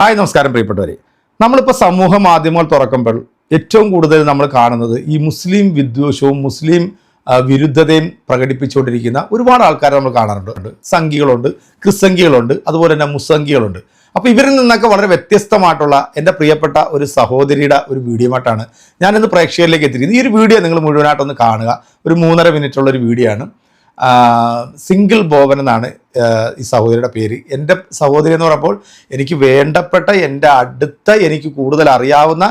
Hi നമസ്കാരം പ്രിയപ്പെട്ടവരെ. നമ്മളിപ്പോൾ സമൂഹ മാധ്യമങ്ങൾ തുറക്കുമ്പോൾ ഏറ്റവും കൂടുതൽ നമ്മൾ കാണുന്നത് ഈ മുസ്ലിം വിദ്വേഷവും മുസ്ലിം വിരുദ്ധതയും പ്രകടിപ്പിച്ചുകൊണ്ടിരിക്കുന്ന ഒരുപാട് ആൾക്കാരെ നമ്മൾ കാണാറുണ്ട്. സംഘികളുണ്ട് ക്രിസംഖികളുണ്ട് അതുപോലെ തന്നെ മുസംഖികളുണ്ട് അപ്പോൾ ഇവരിൽ നിന്നൊക്കെ വളരെ വ്യത്യസ്തമായിട്ടുള്ള എന്റെ പ്രിയപ്പെട്ട ഒരു സഹോദരിയുടെ ഒരു വീഡിയോ ആയിട്ടാണ് ഞാനിന്ന് പ്രേക്ഷകരിലേക്ക് എത്തിയിരിക്കുന്നത്. ഈ ഒരു വീഡിയോ നിങ്ങൾ മുഴുവനായിട്ടൊന്ന് കാണുക. ഒരു മൂന്നര മിനിറ്റുള്ള ഒരു വീഡിയോ ആണ്. സിംഗിൾ ബോബൻ എന്നാണ് ഈ സഹോദരിയുടെ പേര്. എന്റെ സഹോദരി എന്ന് പറയുമ്പോൾ എനിക്ക് വേണ്ടപ്പെട്ട എന്റെ അടുത്ത എനിക്ക് കൂടുതൽ അറിയാവുന്ന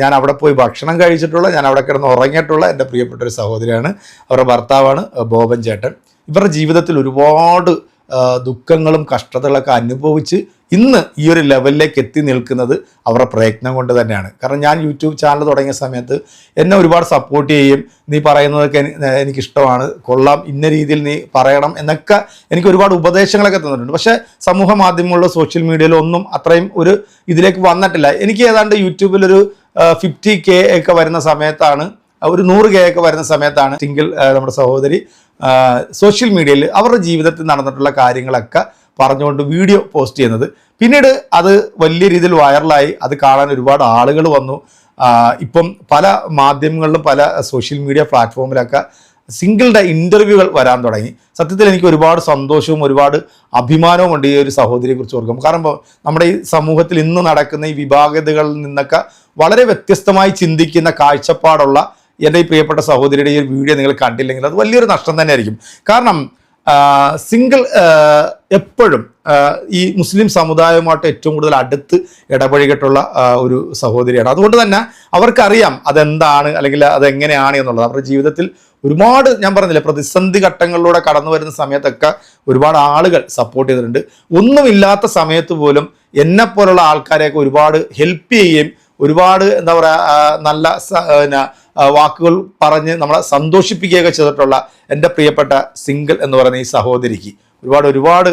ഞാൻ അവിടെ പോയി ഭക്ഷണം കഴിച്ചിട്ടുള്ള ഞാൻ അവിടെ കിടന്ന് ഉറങ്ങിയിട്ടുള്ള എന്റെ പ്രിയപ്പെട്ട ഒരു സഹോദരിയാണ്. അവരുടെ ഭർത്താവാണ് ബോബൻ ചേട്ടൻ. ഇവരുടെ ജീവിതത്തിൽ ഒരുപാട് ദുഃഖങ്ങളും കഷ്ടതകളൊക്കെ അനുഭവിച്ച് ഇന്ന് ഈ ഒരു ലെവലിലേക്ക് എത്തി നിൽക്കുന്നത് അവരുടെ പ്രയത്നം കൊണ്ട് തന്നെയാണ്. കാരണം ഞാൻ യൂട്യൂബ് ചാനൽ തുടങ്ങിയ സമയത്ത് എന്നെ ഒരുപാട് സപ്പോർട്ട് ചെയ്യും. നീ പറയുന്നതൊക്കെ എനിക്കിഷ്ടമാണ്. കൊള്ളാം. ഇന്ന രീതിയിൽ നീ പറയണം എന്നൊക്കെ എനിക്ക് ഒരുപാട് ഉപദേശങ്ങളൊക്കെ തന്നിട്ടുണ്ട്. പക്ഷേ സമൂഹ മാധ്യമങ്ങളിലോ സോഷ്യൽ മീഡിയയിലോ ഒന്നും അത്രയും ഒരു ഇതിലേക്ക് വന്നിട്ടില്ല. എനിക്ക് ഏതാണ്ട് യൂട്യൂബിലൊരു ഫിഫ്റ്റി കെ ഒക്കെ വരുന്ന സമയത്താണ് ഒരു നൂറ് കെ ഒക്കെ വരുന്ന സമയത്താണ് സിംഗിൾ നമ്മുടെ സഹോദരി സോഷ്യൽ മീഡിയയിൽ അവരുടെ ജീവിതത്തിൽ നടന്നിട്ടുള്ള കാര്യങ്ങളൊക്കെ പറഞ്ഞുകൊണ്ട് വീഡിയോ പോസ്റ്റ് ചെയ്യുന്നത്. പിന്നീട് അത് വലിയ രീതിയിൽ വൈറലായി അത് കാണാൻ ഒരുപാട് ആളുകൾ വന്നു. ഇപ്പം പല മാധ്യമങ്ങളിലും പല സോഷ്യൽ മീഡിയ പ്ലാറ്റ്ഫോമിലൊക്കെ സിംഗിളുടെ ഇന്റർവ്യൂകൾ വരാൻ തുടങ്ങി. സത്യത്തിൽ എനിക്ക് ഒരുപാട് സന്തോഷവും ഒരുപാട് അഭിമാനവും ഉണ്ട് ഈ ഒരു സഹോദരിയെക്കുറിച്ച് ഓർക്കും കാരണം നമ്മുടെ ഈ സമൂഹത്തിൽ ഇന്ന് നടക്കുന്ന ഈ വിഭാഗതകളിൽ നിന്നൊക്കെ വളരെ വ്യത്യസ്തമായി ചിന്തിക്കുന്ന കാഴ്ചപ്പാടുള്ള എന്റെ ഈ പ്രിയപ്പെട്ട സഹോദരിയുടെ ഈ വീഡിയോ നിങ്ങൾ കണ്ടില്ലെങ്കിൽ അത് വലിയൊരു നഷ്ടം തന്നെയായിരിക്കും. കാരണം സിംഗിൾ എപ്പോഴും ഈ മുസ്ലിം സമുദായവുമായിട്ട് ഏറ്റവും കൂടുതൽ അടുത്ത് ഇടപഴകിട്ടുള്ള ഒരു സഹോദരിയാണ്. അതുകൊണ്ട് തന്നെ അവർക്കറിയാം അതെന്താണ് അല്ലെങ്കിൽ അതെങ്ങനെയാണ് എന്നുള്ളത്. അവരുടെ ജീവിതത്തിൽ ഒരുപാട് ഞാൻ പറഞ്ഞില്ലേ പ്രതിസന്ധി ഘട്ടങ്ങളിലൂടെ കടന്നു വരുന്ന സമയത്തൊക്കെ ഒരുപാട് ആളുകൾ സപ്പോർട്ട് ചെയ്തിട്ടുണ്ട്. ഒന്നുമില്ലാത്ത സമയത്ത് പോലും എന്നെപ്പോലുള്ള ആൾക്കാരെയൊക്കെ ഒരുപാട് ഹെൽപ്പ് ചെയ്യുകയും ഒരുപാട് എന്താ പറയുക നല്ല വാക്കുകൾ പറഞ്ഞ് നമ്മളെ സന്തോഷിപ്പിക്കുകയൊക്കെ ചെയ്തിട്ടുള്ള എന്റെ പ്രിയപ്പെട്ട സിംഗിൾ എന്ന് പറയുന്ന ഈ സഹോദരിക്ക് ഒരുപാട് ഒരുപാട്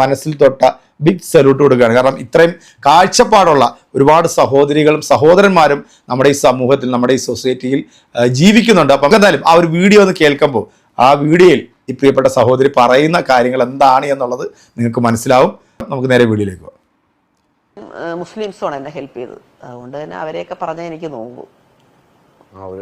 മനസ്സിൽ തൊട്ട ബിഗ് സല്യൂട്ട് കൊടുക്കുകയാണ്. കാരണം ഇത്രയും കാഴ്ചപ്പാടുള്ള ഒരുപാട് സഹോദരികളും സഹോദരന്മാരും നമ്മുടെ ഈ സമൂഹത്തിൽ നമ്മുടെ ഈ സൊസൈറ്റിയിൽ ജീവിക്കുന്നുണ്ട്. അപ്പം എന്തായാലും ആ ഒരു വീഡിയോ ഒന്ന് കേൾക്കുമ്പോൾ ആ വീഡിയോയിൽ ഈ പ്രിയപ്പെട്ട സഹോദരി പറയുന്ന കാര്യങ്ങൾ എന്താണ് എന്നുള്ളത് നിങ്ങൾക്ക് മനസ്സിലാവും. നമുക്ക് നേരെ വീഡിയോയിലേക്ക് പോകാം ഏഹ് മുസ്ലിംസുമാണ് എന്നെ ഹെൽപ്പ് ചെയ്തത്. അതുകൊണ്ട് തന്നെ അവരെയൊക്കെ പറഞ്ഞാൽ എനിക്ക് നോക്കൂ അവർ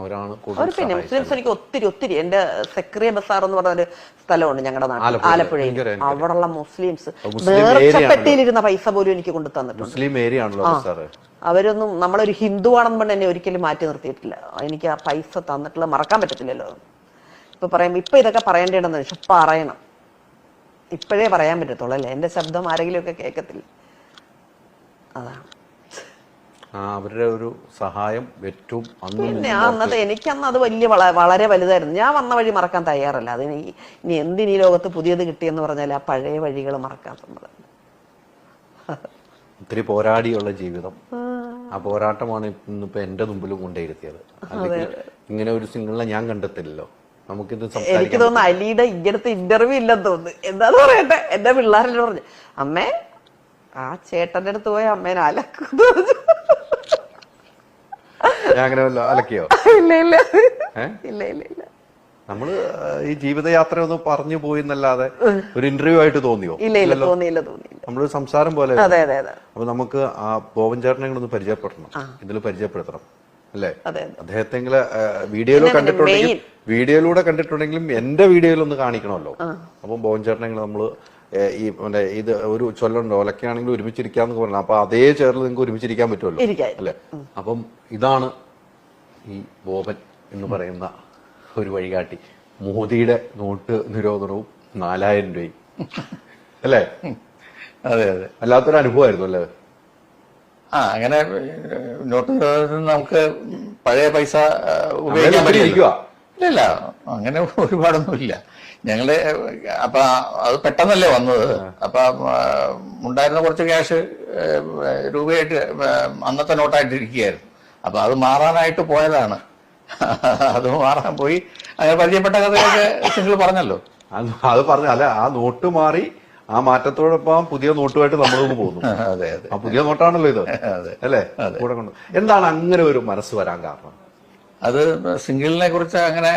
അവരാണ് കൂടുതൽ പിന്നെ മുസ്ലിംസ് എനിക്ക് ഒത്തിരി ഒത്തിരി. എന്റെ സെക്രിയ ബസാർ എന്ന് പറഞ്ഞ ഒരു സ്ഥലമുണ്ട് ഞങ്ങളുടെ നാട്ടിൽ. ആലപ്പുഴയിൽ. അവിടെയുള്ള മുസ്ലിംസ് മുസ്ലിം നേർച്ചപ്പെട്ടിയിലിരുന്ന പൈസ പോലും എനിക്ക് കൊണ്ടു തന്നിട്ടുണ്ട്. മുസ്ലിം ഏരിയ ആണല്ലോ. അവരൊന്നും നമ്മളൊരു ഹിന്ദു ആണെന്ന് പറഞ്ഞ് എന്നെ ഒരിക്കലും മാറ്റി നിർത്തിയിട്ടില്ല. എനിക്ക് ആ പൈസ തന്നിട്ടുള്ള മറക്കാൻ പറ്റത്തില്ലല്ലോ. ഇപ്പൊ പറയാം ഇപ്പൊ ഇതൊക്കെ പറയേണ്ടതെന്ന് വെച്ചാൽ പറയണം. ഇപ്പോഴേ പറയാൻ പറ്റത്തുള്ളൂ അല്ലേ? എന്റെ ശബ്ദം ആരെങ്കിലും ഒക്കെ കേൾക്കത്തില്ല. അതാണ്. അവരുടെ ഒരു സഹായം ഏറ്റവും പിന്നെ ആ അന്നത്തെ എനിക്ക് അത് വലിയ വളരെ വലുതായിരുന്നു. ഞാൻ വന്ന വഴി മറക്കാൻ തയ്യാറല്ല. അതിന് ഇനി എന്തിനീ ലോകത്ത് പുതിയത് കിട്ടിയെന്ന് പറഞ്ഞാൽ ആ പഴയ വഴികൾ മറക്കാൻ ഒത്തിരി പോരാടിയുള്ള ജീവിതം. ആ. പോരാട്ടമാണ് ഇന്നിപ്പോ എന്റെ മുമ്പിലും കൊണ്ടേയിരുത്തിയത്. അല്ലെങ്കിൽ ഇങ്ങനെ ഒരു സിംഗിളിനെ ഞാൻ കണ്ടെത്തില്ലല്ലോ നമുക്കിത് എനിക്ക് തോന്നുന്നു അലിയുടെ ഇങ്ങനത്തെ ഇന്റർവ്യൂ ഇല്ലെന്ന് തോന്നുന്നു. എന്താന്ന് പറയട്ടെ? എന്റെ പിള്ളേരെല്ലാം പറഞ്ഞു അമ്മേ ആ ചേട്ടന്റെ അടുത്ത് പോയ അമ്മേനെ അലക്കുന്നു ഞാൻ അങ്ങനെ വല്ല അലക്കിയോ? ഇല്ല ഇല്ല ഇല്ല ഇല്ല ഇല്ല നമ്മൾ ഈ ജീവിതയാത്ര ഒന്ന് പറഞ്ഞു പോയി എന്നല്ലാതെ ഒരു ഇന്റർവ്യൂ ആയിട്ട് തോന്നിയോ? തോന്നിയില്ല നമ്മളൊരു സംസാരം പോലെ അതെ അതെ അതെ. അപ്പൊ നമുക്ക് ആ ബോബൻ ചേട്ടനെ ഒന്ന് പരിചയപ്പെടണം ഇതിൽ പരിചയപ്പെടുത്തണം. അല്ലേ? അദ്ദേഹത്തെ വീഡിയോയിലോ കണ്ടിട്ടുണ്ടെങ്കിൽ വീഡിയോയിലൂടെ കണ്ടിട്ടുണ്ടെങ്കിലും എന്റെ വീഡിയോയിൽ ഒന്ന് കാണിക്കണമല്ലോ അപ്പം ബോബൻ ചേട്ടനെ നമ്മൾ ഈ മറ്റേ ഇത് ഒരു ചൊല്ലുണ്ട് ഒലക്കാണെങ്കിൽ ഒരുമിച്ചിരിക്കാന്ന് പറഞ്ഞു. അപ്പൊ അതേ ചേറിൽ നിങ്ങൾക്ക് ഒരുമിച്ചിരിക്കാൻ പറ്റുമല്ലോ. അല്ലെ? അപ്പം ഇതാണ് ഈ ബോബൻ എന്ന് പറയുന്ന ഒരു വഴികാട്ടി. മോദിയുടെ നോട്ട് നിരോധനവും നാലായിരം രൂപയും. അല്ലേ? അതെ അതെ. അല്ലാത്തൊരു അനുഭവമായിരുന്നു അല്ലേ? ആ അങ്ങനെ നോട്ട് നമുക്ക് പഴയ പൈസ ഉപയോഗിക്കാൻ ഇരിക്കുവാ? ഇല്ല അങ്ങനെ ഒരുപാടൊന്നും ഇല്ല ഞങ്ങൾ അപ്പൊ അത് പെട്ടെന്നല്ലേ വന്നത്. അപ്പൊ ഉണ്ടായിരുന്ന കുറച്ച് ക്യാഷ് രൂപയായിട്ട് അന്നത്തെ നോട്ടായിട്ട് ഇരിക്കുകയായിരുന്നു അപ്പൊ അത് മാറാനായിട്ട് പോയതാണ്. അത് മാറാൻ പോയി. അങ്ങനെ പരിചയപ്പെട്ട കഥയൊക്കെ നിങ്ങൾ പറഞ്ഞല്ലോ. അത് അത് പറഞ്ഞ അല്ല ആ നോട്ട് മാറി ആ മാറ്റത്തോടൊപ്പം പുതിയ നോട്ടുമായിട്ട് നമ്മളൊന്ന് പോകുന്നു. അതെ അതെ. പുതിയ നോട്ടാണല്ലോ ഇത്. അതെ. അല്ലേ? കൂടെ കൊണ്ട്. എന്താണ് അങ്ങനെ ഒരു മനസ്സ് വരാൻ കാരണം? അത് സിംഗിളിനെ കുറിച്ച് അങ്ങനെ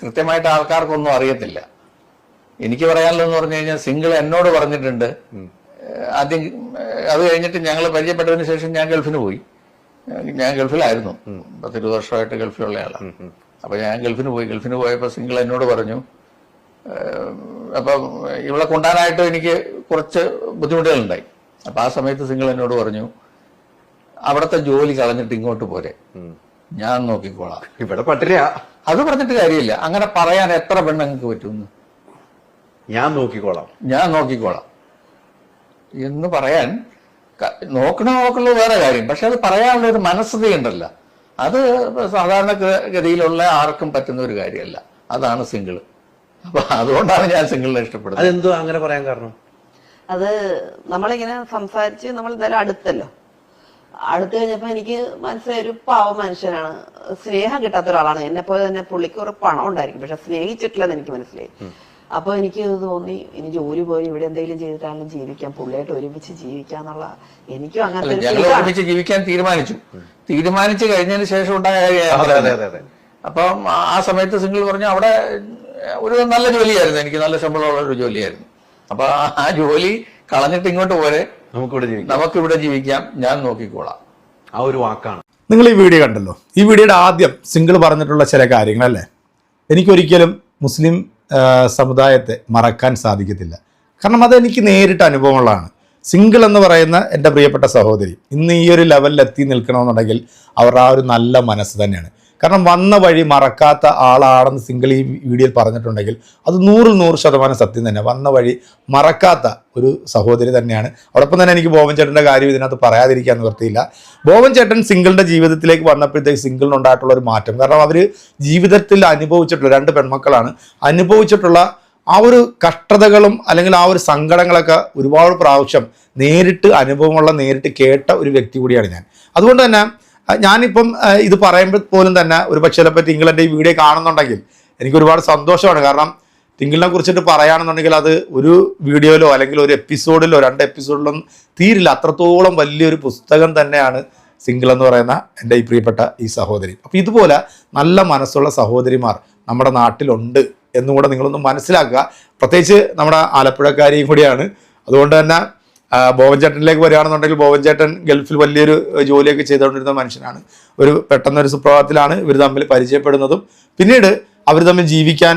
കൃത്യമായിട്ട് ആൾക്കാർക്കൊന്നും അറിയത്തില്ല. എനിക്ക് പറയാനുള്ളതെന്ന് പറഞ്ഞു കഴിഞ്ഞാൽ സിംഗിൾ എന്നോട് പറഞ്ഞിട്ടുണ്ട്. ആദ്യം അത് കഴിഞ്ഞിട്ട് ഞങ്ങൾ പരിചയപ്പെട്ടതിന് ശേഷം ഞാൻ ഗൾഫിന് പോയി. ഞാൻ ഗൾഫിലായിരുന്നു. പത്തിരുപത് വർഷമായിട്ട് ഗൾഫിലുള്ള ആളാണ് അപ്പൊ ഞാൻ ഗൾഫിന് പോയി. ഗൾഫിന് പോയപ്പോൾ സിംഗിൾ എന്നോട് പറഞ്ഞു അപ്പൊ ഇവളെ കൊണ്ടാനായിട്ട് എനിക്ക് കുറച്ച് ബുദ്ധിമുട്ടുകളുണ്ടായി. അപ്പൊ ആ സമയത്ത് സിംഗിൾ എന്നോട് പറഞ്ഞു അവിടുത്തെ ജോലി കളഞ്ഞിട്ട് ഇങ്ങോട്ട് പോരെ. ഞാൻ നോക്കിക്കോളാം. ഇവിടെ പട്ടിണിയാ. അത് പറഞ്ഞിട്ട് കാര്യമില്ല. അങ്ങനെ പറയാൻ എത്ര പെണ്ണുങ്ങൾക്ക് പറ്റുമെന്ന്? ഞാൻ നോക്കിക്കോളാം. ഞാൻ നോക്കിക്കോളാം. എന്ന് പറയാൻ നോക്കണോ നോക്കണ നോക്കുള്ളത് വേറെ കാര്യം. പക്ഷെ അത് പറയാനുള്ള ഒരു മനസ്സതയുണ്ടല്ല അത് സാധാരണ ഗതിയിലുള്ള ആർക്കും പറ്റുന്ന ഒരു കാര്യമല്ല. അതാണ് സിംഗിൾ അപ്പൊ അതുകൊണ്ടാണ് ഞാൻ സിംഗിളിനെ ഇഷ്ടപ്പെടുന്നത്. അതെന്തോ അങ്ങനെ പറയാൻ കാരണം? അത് നമ്മളിങ്ങനെ സംസാരിച്ച് നമ്മൾ ഇതെല്ലാം അടുത്തല്ലോ. അടുത്ത് കഴിഞ്ഞപ്പോ എനിക്ക് മനസ്സിലായ ഒരു പാവ മനുഷ്യനാണ്. സ്നേഹം കിട്ടാത്ത ഒരാളാണ്. എന്നെ പോലെ തന്നെ പുള്ളിക്ക് ഒരു പണം ഉണ്ടായിരിക്കും. പക്ഷെ സ്നേഹിച്ചിട്ടില്ലെന്ന് എനിക്ക് മനസ്സിലായി. അപ്പൊ എനിക്ക് തോന്നി ഇനി ജോലി പോയി ഇവിടെ എന്തെങ്കിലും ചെയ്തിട്ടാണെങ്കിലും ജീവിക്കാം പുള്ളിയായിട്ട് ഒരുമിച്ച് ജീവിക്കാന്നുള്ള എനിക്കും അങ്ങനത്തെ ഒരുമിച്ച് ജീവിക്കാൻ തീരുമാനിച്ചു. തീരുമാനിച്ചു കഴിഞ്ഞതിന് ശേഷം ഉണ്ടായ കാര്യമാണ് അതെ അതെ അതെ അതെ. അപ്പം ആ- സമയത്ത് സിംഗിൾ പറഞ്ഞു അവിടെ ഒരു നല്ല ജോലിയായിരുന്നു. എനിക്ക് നല്ല ശമ്പളമുള്ള ഒരു ജോലിയായിരുന്നു. അപ്പൊ ആ- ആ ജോലി കളഞ്ഞിട്ട് ഇങ്ങോട്ട് പോരെ. നമുക്കിവിടെ ജീവിക്കാം. നമുക്കിവിടെ ജീവിക്കാം. ഞാൻ നോക്കിക്കോളാം. ആ ഒരു വാക്കാണ്. നിങ്ങൾ ഈ വീഡിയോ കണ്ടല്ലോ. ഈ വീഡിയോയുടെ ആദ്യം സിംഗിൾ പറഞ്ഞിട്ടുള്ള ചില കാര്യങ്ങളല്ലേ? എനിക്കൊരിക്കലും മുസ്ലിം സമുദായത്തെ മറക്കാൻ സാധിക്കത്തില്ല. കാരണം അത് എനിക്ക് നേരിട്ട് അനുഭവമുള്ളതാണ്. സിംഗിൾ എന്ന് പറയുന്ന എന്റെ പ്രിയപ്പെട്ട സഹോദരി ഇന്ന് ഈ ഒരു ലെവലിൽ എത്തി നിൽക്കണമെന്നുണ്ടെങ്കിൽ അവരുടെ ആ ഒരു നല്ല മനസ്സ് തന്നെയാണ്. കാരണം വന്ന വഴി മറക്കാത്ത ആളാണെന്ന് സിംഗിൾ ഈ വീഡിയോയിൽ പറഞ്ഞിട്ടുണ്ടെങ്കിൽ അത് നൂറിൽ നൂറ് ശതമാനം സത്യം തന്നെ. വന്ന വഴി മറക്കാത്ത ഒരു സഹോദരി തന്നെയാണ്. അതോടൊപ്പം തന്നെ എനിക്ക് ബോബൻ ചേട്ടന്റെ കാര്യം ഇതിനകത്ത് പറയാതിരിക്കാൻ നിർത്തിയില്ല ബോബൻ ചേട്ടൻ സിംഗിളിന്റെ ജീവിതത്തിലേക്ക് വന്നപ്പോഴത്തേക്ക് സിംഗിളിനുണ്ടായിട്ടുള്ള ഒരു മാറ്റം. കാരണം അവർ ജീവിതത്തിൽ അനുഭവിച്ചിട്ടുള്ള രണ്ട് പെൺമക്കളാണ്. അനുഭവിച്ചിട്ടുള്ള ആ ഒരു കഷ്ടതകളും അല്ലെങ്കിൽ ആ ഒരു സങ്കടങ്ങളൊക്കെ ഒരുപാട് പ്രാവശ്യം നേരിട്ട് അനുഭവമുള്ള നേരിട്ട് കേട്ട ഒരു വ്യക്തി കൂടിയാണ് ഞാൻ. അതുകൊണ്ട് തന്നെ ഞാനിപ്പം ഇത് പറയുമ്പോൾ പോലും തന്നെ ഒരു പക്ഷേ ചിലപ്പോൾ തിങ്കളന്റെ ഈ വീഡിയോ കാണുന്നുണ്ടെങ്കിൽ എനിക്ക് ഒരുപാട് സന്തോഷമാണ്. കാരണം തിങ്കളിനെ കുറിച്ചിട്ട് പറയുകയാണെന്നുണ്ടെങ്കിൽ അത് ഒരു വീഡിയോയിലോ അല്ലെങ്കിൽ ഒരു എപ്പിസോഡിലോ രണ്ട് എപ്പിസോഡിലോ തീരില്ല. അത്രത്തോളം വലിയൊരു പുസ്തകം തന്നെയാണ് സിംഗിൾ എന്ന് പറയുന്ന എന്റെ ഈ പ്രിയപ്പെട്ട ഈ സഹോദരി. അപ്പോൾ ഇതുപോലെ നല്ല മനസ്സുള്ള സഹോദരിമാർ നമ്മുടെ നാട്ടിലുണ്ട് എന്നും കൂടെ നിങ്ങളൊന്ന് മനസ്സിലാക്കുക. പ്രത്യേകിച്ച് നമ്മുടെ ആലപ്പുഴക്കാരിയും കൂടിയാണ്. അതുകൊണ്ട് തന്നെ ബോബൻ ചേട്ടനിലേക്ക് വരികയാണെന്നുണ്ടെങ്കിൽ ബോബൻ ചേട്ടൻ ഗൾഫിൽ വലിയൊരു ജോലിയൊക്കെ ചെയ്തുകൊണ്ടിരുന്ന മനുഷ്യനാണ്. ഒരു പെട്ടെന്നൊരു സുപ്രഭാതത്തിലാണ് ഇവർ തമ്മിൽ പരിചയപ്പെടുന്നതും പിന്നീട് അവർ തമ്മിൽ ജീവിക്കാൻ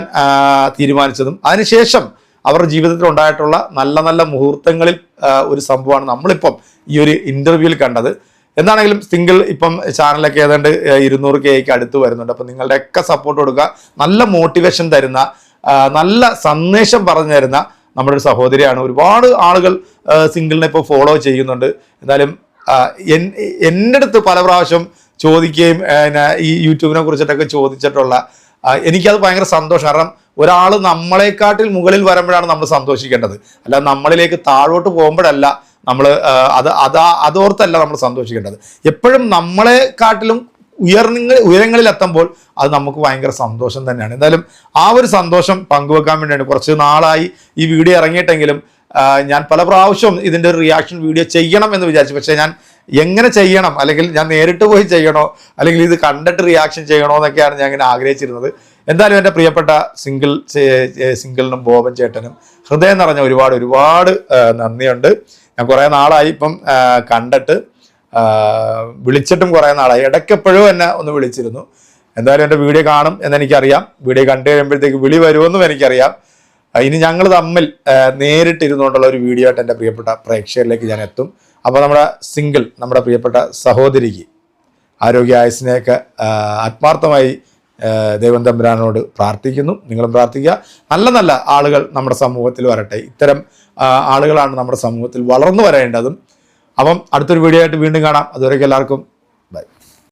തീരുമാനിച്ചതും. അതിനുശേഷം അവരുടെ ജീവിതത്തിൽ ഉണ്ടായിട്ടുള്ള നല്ല നല്ല മുഹൂർത്തങ്ങളിൽ ഒരു സംഭവമാണ് നമ്മളിപ്പം ഈ ഒരു ഇന്റർവ്യൂവിൽ കണ്ടത്. എന്താണെങ്കിലും സിംഗിൾ ഇപ്പം ചാനലൊക്കെ ഏതാണ്ട് ഇരുന്നൂറ് കെക്ക് അടുത്ത് വരുന്നുണ്ട്. അപ്പം നിങ്ങളുടെയൊക്കെ സപ്പോർട്ട് കൊടുക്കുക. നല്ല മോട്ടിവേഷൻ തരുന്ന നല്ല സന്ദേശം പറഞ്ഞു തരുന്ന നമ്മുടെ ഒരു സഹോദരിയാണ്. ഒരുപാട് ആളുകൾ സിംഗിളിനെ ഇപ്പോൾ ഫോളോ ചെയ്യുന്നുണ്ട്. എന്നാലും എൻ- എന്റെ അടുത്ത് പല പ്രാവശ്യം ചോദിക്കുകയും ഈ യൂട്യൂബിനെ കുറിച്ചിട്ടൊക്കെ ചോദിച്ചിട്ടുള്ള എനിക്കത് ഭയങ്കര സന്തോഷം. കാരണം ഒരാൾ നമ്മളെക്കാട്ടിൽ മുകളിൽ വരുമ്പോഴാണ് നമ്മൾ സന്തോഷിക്കേണ്ടത്. അല്ല നമ്മളിലേക്ക് താഴോട്ട് പോകുമ്പോഴല്ല നമ്മൾ അത് അതാ അതോർത്തല്ല നമ്മൾ സന്തോഷിക്കേണ്ടത്. എപ്പോഴും നമ്മളെക്കാട്ടിലും ഉയർന്ന ഉയരങ്ങളിൽ എത്തുമ്പോൾ അത് നമുക്ക് ഭയങ്കര സന്തോഷം തന്നെയാണ്. എന്തായാലും ആ ഒരു സന്തോഷം പങ്കുവെക്കാൻ വേണ്ടിയാണ് കുറച്ച് നാളായി ഈ വീഡിയോ ഇറങ്ങിയിട്ടെങ്കിലും ഞാൻ പല പ്രാവശ്യം ഇതിന്റെ ഒരു റിയാക്ഷൻ വീഡിയോ ചെയ്യണം എന്ന് വിചാരിച്ചു. പക്ഷേ ഞാൻ എങ്ങനെ ചെയ്യണം? അല്ലെങ്കിൽ ഞാൻ നേരിട്ട് പോയി ചെയ്യണോ? അല്ലെങ്കിൽ ഇത് കണ്ടിട്ട് റിയാക്ഷൻ ചെയ്യണോ എന്നൊക്കെയാണ് ഞാൻ ഇങ്ങനെ ആഗ്രഹിച്ചിരുന്നത്. എന്തായാലും എന്റെ പ്രിയപ്പെട്ട സിംഗിൾ സിംഗിളിനും ബോബൻ ചേട്ടനും ഹൃദയം നിറഞ്ഞ ഒരുപാട് ഒരുപാട് നന്ദിയുണ്ട്. ഞാൻ കുറേ നാളായി ഇപ്പം കണ്ടിട്ട് വിളിച്ചിട്ടും കുറേ നാളായി. ഇടയ്ക്കെപ്പോഴും എന്നെ ഒന്ന് വിളിച്ചിരുന്നു. എന്തായാലും എന്റെ വീഡിയോ കാണും എന്നെനിക്കറിയാം. വീഡിയോ കണ്ടു കഴിയുമ്പോഴത്തേക്ക് വിളി വരുമെന്നും എനിക്കറിയാം. ഇനി ഞങ്ങൾ തമ്മിൽ നേരിട്ടിരുന്നുകൊണ്ടുള്ള ഒരു വീഡിയോ ആയിട്ട് എന്റെ പ്രിയപ്പെട്ട പ്രേക്ഷകരിലേക്ക് ഞാൻ എത്തും. അപ്പോൾ നമ്മുടെ സിംഗിൾ നമ്മുടെ പ്രിയപ്പെട്ട സഹോദരിക്ക് ആരോഗ്യ ആയുസിനെയൊക്കെ ആത്മാർത്ഥമായി ദൈവം തമ്പുരാനോട് പ്രാർത്ഥിക്കുന്നു. നിങ്ങളും പ്രാർത്ഥിക്കുക. നല്ല നല്ല ആളുകൾ നമ്മുടെ സമൂഹത്തിൽ വരട്ടെ. ഇത്തരം ആളുകളാണ് നമ്മുടെ സമൂഹത്തിൽ വളർന്നു വരേണ്ടതും. അപ്പം അടുത്തൊരു വീഡിയോ ആയിട്ട് വീണ്ടും കാണാം. അതുവരെയൊക്കെ എല്ലാവർക്കും